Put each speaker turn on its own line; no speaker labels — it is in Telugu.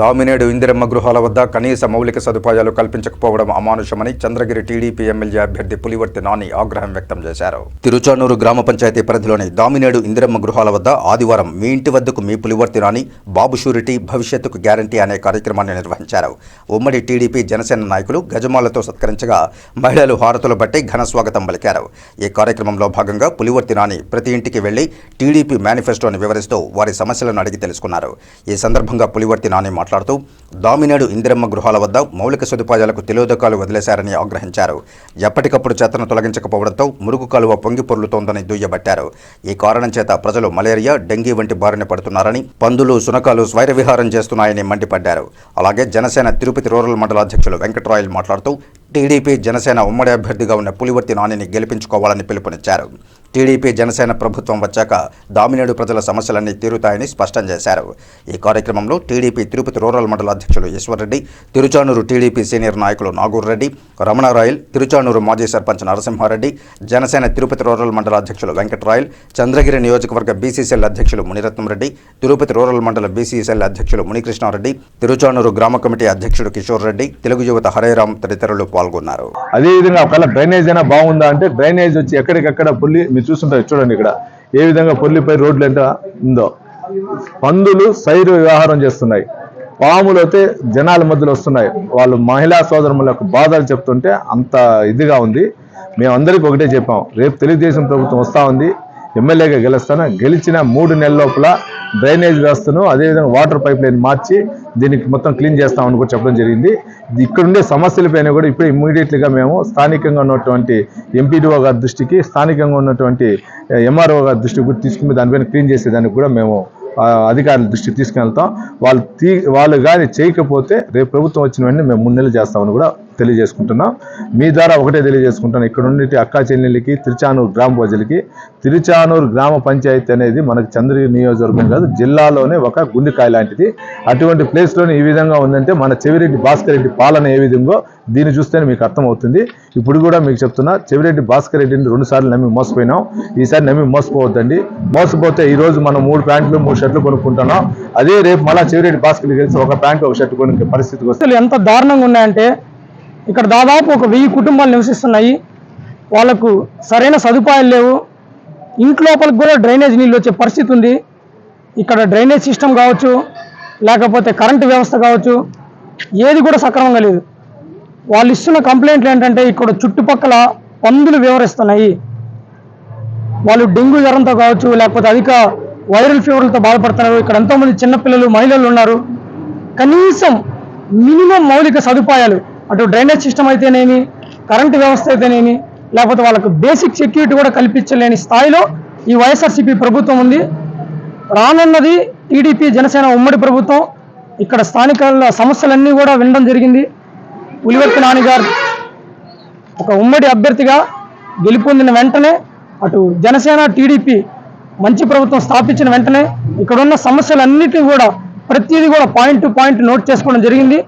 దామినేడు ఇందిరమ్మ గృహాల వద్ద కనీస మౌలిక సదుపాయాలు కల్పించకపోవడం అమానుషమని చంద్రగిరి టీడీపీ ఎమ్మెల్యే అభ్యర్థి పులివర్తి నాని ఆగ్రహం వ్యక్తం చేశారు. తిరుచానూరు గ్రామ పంచాయతీ పరిధిలోని దామినేడు ఇందిరమ్మ గృహాల వద్ద ఆదివారం మీ ఇంటి వద్దకు మీ పులివర్తి నాని బాబు షూరిటీ భవిష్యత్తుకు గ్యారంటీ అనే కార్యక్రమాన్ని నిర్వహించారు. ఉమ్మడి టీడీపీ జనసేన నాయకులు గజమాలతో సత్కరించగా మహిళలు హారతులు బట్టి ఘన స్వాగతం పలికారు. ఈ కార్యక్రమంలో భాగంగా పులివర్తి నాని ప్రతి ఇంటికి వెళ్ళి టీడీపీ మేనిఫెస్టోని వివరిస్తూ వారి సమస్యలను అడిగి తెలుసుకున్నారు. ఈ సందర్భంగా పులివర్తి నాని మాట్లాడుతూ దామినేడు ఇందిరమ్మ గృహాల వద్ద మౌలిక సదుపాయాలకు తెలియదకాలు వదిలేశారని ఆగ్రహించారు. ఎప్పటికప్పుడు చెత్తను తొలగించకపోవడంతో మురుగు కాలువ పొంగి పొర్లుతోందని దుయ్యబట్టారు. ఈ కారణం చేత ప్రజలు మలేరియా డెంగీ వంటి బారిన పడుతున్నారని పందులు సునకాలు స్వైర విహారం చేస్తున్నాయని మండిపడ్డారు. అలాగే జనసేన తిరుపతి రూరల్ మండల అధ్యక్షులు వెంకటరాయలు మాట్లాడుతూ టీడీపీ జనసేన ఉమ్మడి అభ్యర్థిగా ఉన్న పులివర్తి నానిని గెలిపించుకోవాలని పిలుపునిచ్చారు. టీడీపీ జనసేన ప్రభుత్వం వచ్చాక దామినేడు ప్రజల సమస్యలన్నీ తీరుతాయని స్పష్టం చేశారు. ఈ కార్యక్రమంలో టీడీపీ తిరుపతి రూరల్ మండల అధ్యక్షులు ఈశ్వర్రెడ్డి తిరుచానూరు టీడీపీ సీనియర్ నాయకులు నాగూర్ రెడ్డి రమణారాయల్ తిరుచానూరు మాజీ సర్పంచ్ నరసింహారెడ్డి జనసేన తిరుపతి రూరల్ మండల అధ్యక్షులు వెంకటరాయల్ చంద్రగిరి నియోజకవర్గ బీసీసీఎల్ అధ్యక్షులు మునిరత్నం రెడ్డి తిరుపతి రూరల్ మండల బీసీసీఎల్ అధ్యక్షులు మునికృష్ణారెడ్డి తిరుచానూరు గ్రామ కమిటీ అధ్యక్షుడు కిషోర్ రెడ్డి తెలుగు యువత హరేరామ్ తదితరులు పాల్గొన్నారు.
అదేవిధంగా ఒకవేళ డ్రైనేజ్ అయినా బాగుందా అంటే డ్రైనేజ్ వచ్చి ఎక్కడికక్కడ పుల్లి మీరు చూస్తుంటారు చూడండి ఇక్కడ. ఏ విధంగా పొల్లిపై రోడ్లు ఎంత ఉందో. పందులు సైరు వ్యవహారం చేస్తున్నాయి. పాములు అయితే జనాల మధ్యలో వస్తున్నాయి. వాళ్ళు మహిళా సోదరులకు బాధలు చెప్తుంటే అంత ఇదిగా ఉంది. మేమందరికీ ఒకటే చెప్పాం. రేపు తెలుగుదేశం ప్రభుత్వం వస్తూ ఉంది. ఎమ్మెల్యేగా గెలుస్తాను? గెలిచిన మూడు నెలల లోపల డ్రైనేజ్ వ్యవస్థను అదేవిధంగా వాటర్ పైప్ లైన్ మార్చి దీనికి మొత్తం క్లీన్ చేస్తామని కూడా చెప్పడం జరిగింది. ఇక్కడుండే సమస్యలపైన కూడా ఇప్పుడు ఇమ్మీడియట్లీగా మేము స్థానికంగా ఉన్నటువంటి ఎంపీడీఓ గారి దృష్టికి స్థానికంగా ఉన్నటువంటి ఎంఆర్ఓ గారి దృష్టికి కూడా తీసుకుని దానిపైన క్లీన్ చేసేదానికి కూడా మేము అధికారుల దృష్టికి తీసుకెళ్తాం. వాళ్ళు తీ వాళ్ళు కానీ చేయకపోతే రేపు ప్రభుత్వం వచ్చిన వెంటనే మేము మూడు నెలలు చేస్తామని కూడా తెలియజేసుకుంటున్నాం. మీ ద్వారా ఒకటే తెలియజేసుకుంటాను ఇక్కడ ఉండే అక్కా చెల్లెళ్ళకి తిరుచానూరు గ్రామ ప్రజలకి. తిరుచానూరు గ్రామ పంచాయతీ అనేది మనకు చంద్రగిరి నియోజకవర్గం కాదు జిల్లాలోనే ఒక గుండెకాయ లాంటిది. అటువంటి ప్లేస్లోనే ఈ విధంగా ఉందంటే మన చెవిరెడ్డి భాస్కర్ రెడ్డి పాలన ఏ విధంగా దీన్ని చూస్తేనే మీకు అర్థమవుతుంది. ఇప్పుడు కూడా మీకు చెప్తున్నా చెవిరెడ్డి భాస్కర్ రెడ్డిని రెండుసార్లు నమ్మి మోసపోయినాం. ఈసారి నమ్మి మోసపోవద్దండి. మోసపోతే ఈరోజు మనం మూడు ప్యాంట్లు మూడు షర్ట్లు కొనుక్కుంటున్నాం. అదే రేపు మళ్ళా చెవిరెడ్డి భాస్కర్ కలిసి ఒక ప్యాంట్ ఒక షర్ట్ కొనుక్కే పరిస్థితికి వస్తే.
ఎంత దారుణంగా ఉన్నాయంటే ఇక్కడ దాదాపు ఒక వెయ్యి కుటుంబాలు నివసిస్తున్నాయి. వాళ్ళకు సరైన సదుపాయాలు లేవు. ఇంట్లోపలికి కూడా డ్రైనేజ్ నీళ్ళు వచ్చే పరిస్థితి ఉంది. ఇక్కడ డ్రైనేజ్ సిస్టమ్ కావచ్చు లేకపోతే కరెంటు వ్యవస్థ కావచ్చు ఏది కూడా సక్రమంగా లేదు. వాళ్ళు ఇస్తున్న కంప్లైంట్లు ఏంటంటే ఇక్కడ చుట్టుపక్కల పందులు వివరిస్తున్నాయి. వాళ్ళు డెంగ్యూ జ్వరంతో కావచ్చు లేకపోతే అధిక వైరల్ ఫీవర్లతో బాధపడుతున్నారు. ఇక్కడ ఎంతోమంది చిన్నపిల్లలు మహిళలు ఉన్నారు. కనీసం మినిమం మౌలిక సదుపాయాలు అటు డ్రైనేజ్ సిస్టమ్ అయితేనేమి కరెంటు వ్యవస్థ అయితేనేమి లేకపోతే వాళ్ళకు బేసిక్ సెక్యూరిటీ కూడా కల్పించలేని స్థాయిలో ఈ వైఎస్ఆర్సీపీ ప్రభుత్వం ఉంది. రానున్నది టీడీపీ జనసేన ఉమ్మడి ప్రభుత్వం. ఇక్కడ స్థానిక సమస్యలన్నీ కూడా వినడం జరిగింది. పులివర్తి నాని గారు ఒక ఉమ్మడి అభ్యర్థిగా గెలుపొందిన వెంటనే అటు జనసేన టీడీపీ మంచి ప్రభుత్వం స్థాపించిన వెంటనే ఇక్కడున్న సమస్యలన్నిటిని కూడా ప్రతిదీ కూడా పాయింట్ టు పాయింట్ నోట్ చేసుకోవడం జరిగింది.